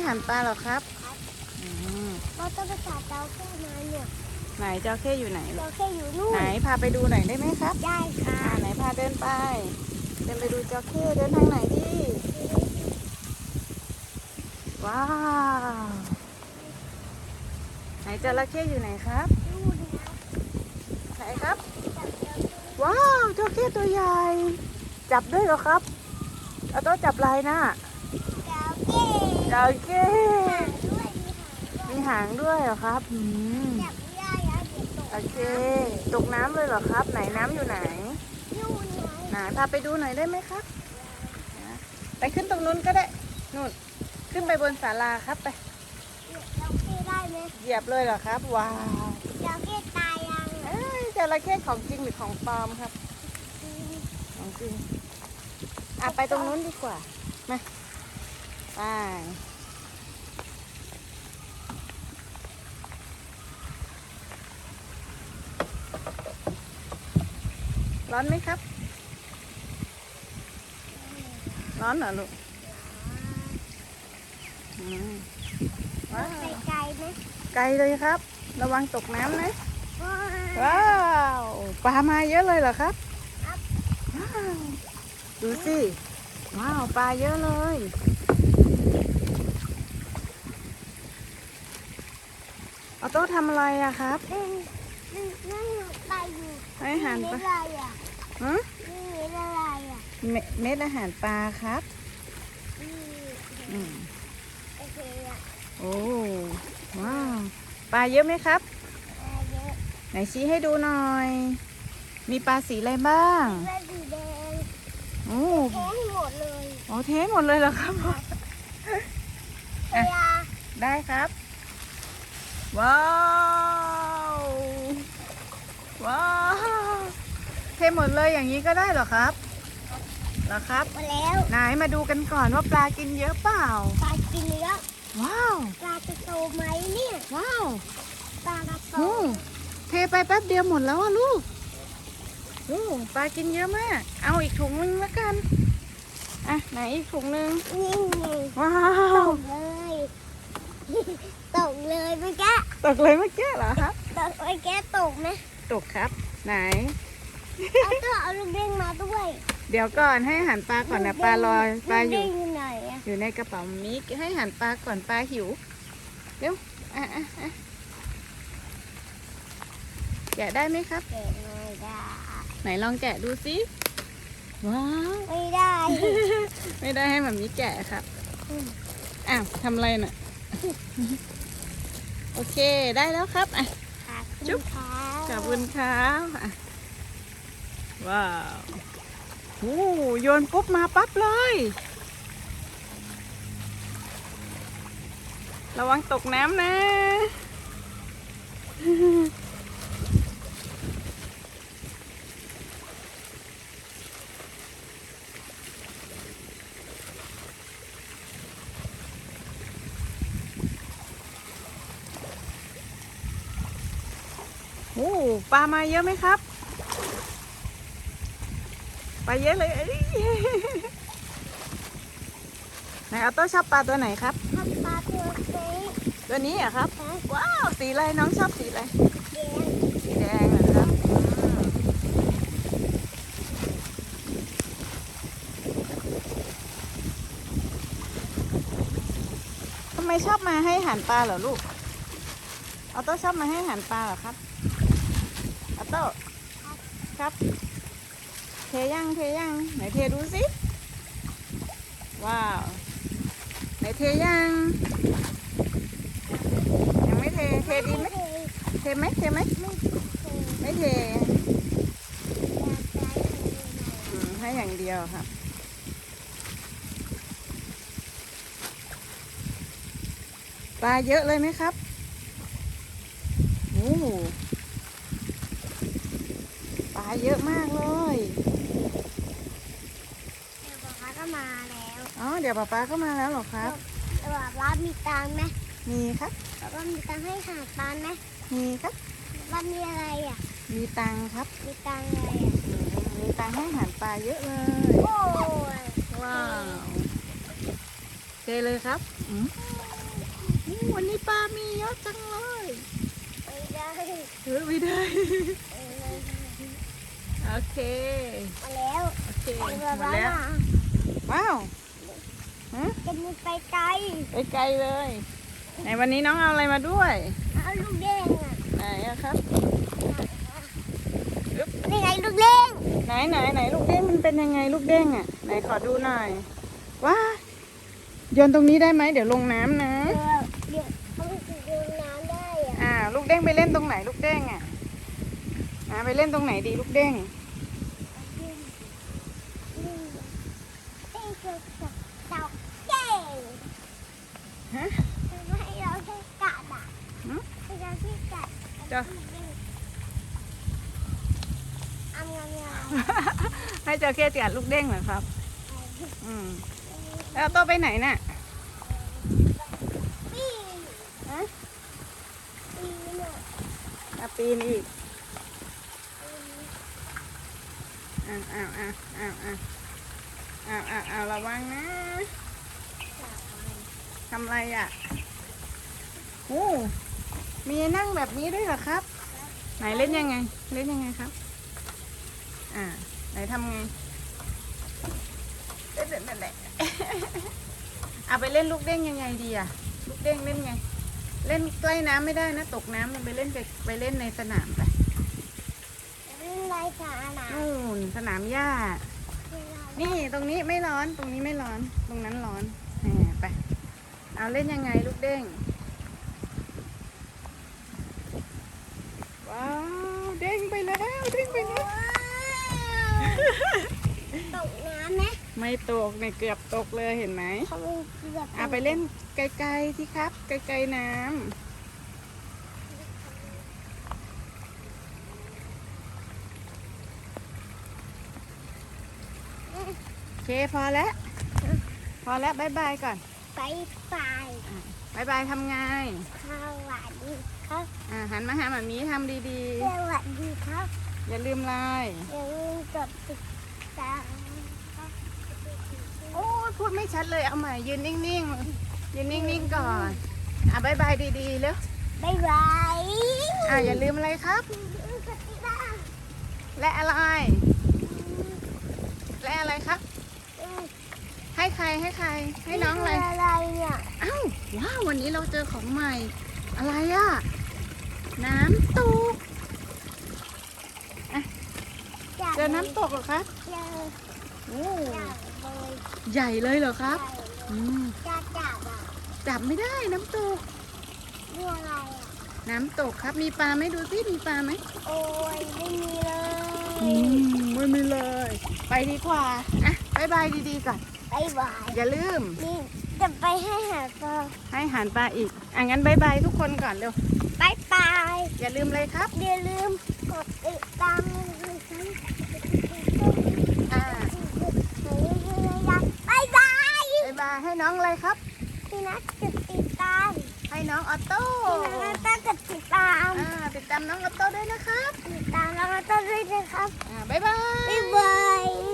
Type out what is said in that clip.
อาหันปลาเหรอครับครับอืมเราต้องไปจับเจ้าแค่มาเนี่ยไหนเจ้าเข้อยู่ไหนลูเจ้ากแค่อยู่นู่นไหนพาไปดูหน่อยได้ไหมครับ ได้ค่ะอ่าไหนพาเดินไป เดินไปดูเจ้าเข้เดินทางไหนดี ว้าว ไหนจระเข้อยู่ไหนครับนู่นนะไหนครับจับเจ้าแค่ว้าวเจ้าเข้ตัวใหญ่ จับด้วยเหรอครับเอาโต้จับลายนะเจ้าแค่เจ้าเข้ด้วยมีหางด้วยมีหางด้วยเหรอครับอืมจับไม่ได้แล้วเดี๋ยวตกโอเค ตกน้ำเลยเหรอครับ ไหนน้ำอยู่ไหนนู่นไงไหนพาไปดูหน่อยได้ไหมครับนะไปขึ้นตรงนู้นก็ได้นู่นขึ้นไปบนศาลาครับไปเจ้าแค่ได้ไหมเหยียบเลยเหรอครับ ว้าวเจ้าแค่ตายยังเอ้ยจระเข้ของจริงหรือของปลอมครับ ของจริงอะไปตรงนู้นดีกว่า มา ไปร้อนไหมครับ ร้อนเหรอลูกอืมว้าไปวไกลไหมไกลเลยครับ ระวังตกน้ำนะ ว้าวว้าวปลามาเยอะเลยเหรอครับครับว้าวดูสิ ว้าว ปลาเยอะเลย ออโต้ทำอะไรอะครับนั่นนั่นนั่นไปอยู่ให้อาหารเม็ปดลาอะไรอะฮะนี่เม็ดอะไรอะเมเม็ดอาหารปลาครับนี่อืมโอเคอะโอ้ว้าวปลาเยอะไหมครับมาเยอะไหนชี้ให้ดูหน่อย มีปลาสีอะไรบ้างแม่สีแดงโอ้แท้หมดเลยโหเทหมดเลยเหรอครับเวลาได้ครับ ว้าว ว้าวเทหมดเลยอย่างนี้ก็ได้เหรอครับเหรอครับ หมดแล้วไหนมาดูกันก่อนว่าปลากินเยอะเปล่า ปลากินเนื้อว้าว ปลาจะโตไหมเนี่ย ว้าว ปลาจะโตโอ้เทไปแป๊บเดียวหมดแล้วอะลูกโอ้ปลากินเยอะมาก เอาอีกถุงนึงแล้วกัน อะไหนอีกถุงนึงนี่ไงว้าตวกเลย ตกเลยเมื่อกี้ตกเลยเมื่อกี้เหรอครับ ตกเมื่อกี้ตกไหมตกครับ ไหน เอาตัวเอาลูกเด้งมาด้วยเดี๋ยวก่อนให้อาหารปลาก่อนนะปลาลอยปลาอลูกยู่เด้งอยู่ไหนอะอยู่ในกระเป๋ามิกให้อาหารปลาก่อนปลาหิวเร็วอะอะอะแกะได้ไหมครับ เก่งไม่ได้ไหนลองแกะดูสิว้าวไม่ได้ ไม่ได้ให้แบบนี้แกะครับอ้าวทำอะไรน่ะ โอเคได้แล้วครับอะขาจุ๊บขาขอบคุณครับอะว้าวโอ้โยนปุ๊บมาปั๊บเลย ระวังตกน้ำนะ โอ้ปลามาเยอะไหมครับปลาเยอะเลยเอ้ยไหนเอาโต้ชอบปลาตัวไหนครับทำปลาตัวเซ็กตัวนี้เหรอครับ ว้าวสีอะไรน้องชอบสีอะไรแดงสีแดงเหรอครับอืมทำไมชอบมาให้อาหารปลาเหรอลูกเอาโต้ชอบมาให้อาหารปลาเหรอครับเอาโต้ครับเทยังเทยังไหนเทดูสิว้าวไหนเทยังยังไม่เทเทดีไหมเทไหมเทไหมไม่เทให้อย่างเดียวครับปลาเยอะเลยไหมครับโอ้าเยอะมากเลย เดี๋ยวป๊าป๊าก็มาแล้วอ๋อ เดี๋ยวป๊าป๊าก็มาแล้วเหรอครับ เดี๋ยวป๊าป๊ามีตังค์ไหมมีครับ ป๊าป๊ามีตังค์ให้หาปลาไหมมีครับป๊ามีอะไรอะ มีตังค์ครับ มีตังค์อะไรอะอืมมีตังค์ให้อาหารปลาเยอะเลย โอ้ยว้าวเทเลยครับอืมวันนี้ปลามีเยอะจังเลย ไม่ได้ เออไม่ได้ โอเค มาแล้วโอเคไปหมมาดบ้าแล้วว้าวฮะจะมีไปไกลไปไกลเลยไหนวันนี้น้องเอาอะไรมาด้วยเอาลูกเด้งอะไหนอะครับนี่ไงลูกเด้งไหนไหนไหนลูกเด้งมันเป็นยังไงลูกเด้งอะไหนขอดูหน่อยว้าโยนตรงนี้ได้ไหมเดี๋ยวลงน้ำนะเดี๋ยวเดี๋ยวเขาจะดูน้ำได้อะอ่าลูกเด้งไปเล่นตรงไหนลูกเด้งอะอ่าไปเล่นตรงไหนดีลูกเด้ง นี่คือเต่าเก่งฮะไม่ให้เราแค่กัดอะหืมให้เราแค่กัดจ้ะเอาเงินเงินให้เจอเคสกัดลูกเด้งเหรอครับ อืมแล้วโตไปไหนน่ะปีฮะปีเนี่ยอะปีนอีกอ้าวอ้าวอ้าวอ้าว อ้าวอ้าวอ้าวอ้าวระวังนะทำอะไรอะโอ้มีนั่งแบบนี้ด้วยเหรอครับ ไหนเล่นยังไง เล่นยังไงครับ อ่า ไหนทำไงเล่นแบบนั่นแหละเอาไปเล่นลูกเด้งยังไงดีอะ ลูกเด้งเล่นไง เล่นใกล้น้ำไม่ได้นะ ตกน้ำมันไปเล่นไปไปเล่นในสนามไปไรสาระนู่นสนามหญ้า นี่ตรงนี้ไม่ร้อนตรงนี้ไม่ร้อนตรงนั้นร้อนแหมไปเอาเล่นยังไงลูกเด้งว้าวเด้งไปแล้วเด้งไปแล้วตกน้ำไหมไม่ตกเนี่ยเกือบตกเลยเห็นไหมเขาเป็นเกือบอะไปเล่นไกลๆที่ครับ ไกลๆน้ำ เคพอแล้ว พอแล้วบายบายก่อนไปไปบายบายทำไงสวัสดีครับอ่าหันมาหาหมามีทำดีสวัสดีครับๆอย่าลืมไลน์อย่าลืมกดติดตามครับโอ้ยพูดไม่ชัดเลยเอาใหม่ยืนนิ่งๆยืนนิ่งๆก่อนอะบายบายดีๆแล้วบ๊ายบายอะอย่าลืมอะไรครับอย่าลืมกดติดตามและอะไร และอะไรครับ ให้ใครให้ใคร ให้น้องอะไรคือะไรเนี่ยอ้าวว้าววันนี้เราเจอของใหม่ อะไรอะน้ำตกเจอน้ำตกเหรอครับเจอโอ้จับเลยใหญ่เลยเหรอครับอืมจะจับอะจับไม่ได้น้ำตกเรื่องอะไรอะน้ำตกครับมีปลาไหมดูสิมีปลาไหมโอ้ยไม่มีเลยอืมไม่มีเลย ไปดีกว่าอะบายบายดีๆก่อน บ๊ายบายอย่าลืม นี่จะไปให้หาปลาให้อาหารปลาอีกอะงั้นบายบายทุกคนก่อนเร็วบ๊ายบายอย่าลืมเลยครับ อย่าลืมกดติดตามให้ฉันอ่าบ๊ายบายบายบายให้น้องอะไรครับ พี่นัทกดติดตามให้น้องออโต้พี่นัทต้องกดติดตามอ่าติดตามน้องออโต้ด้วยนะครับ ติดตามแล้วก็ต้องด้วยนะครับอ่าบายบาย บ๊ายบาย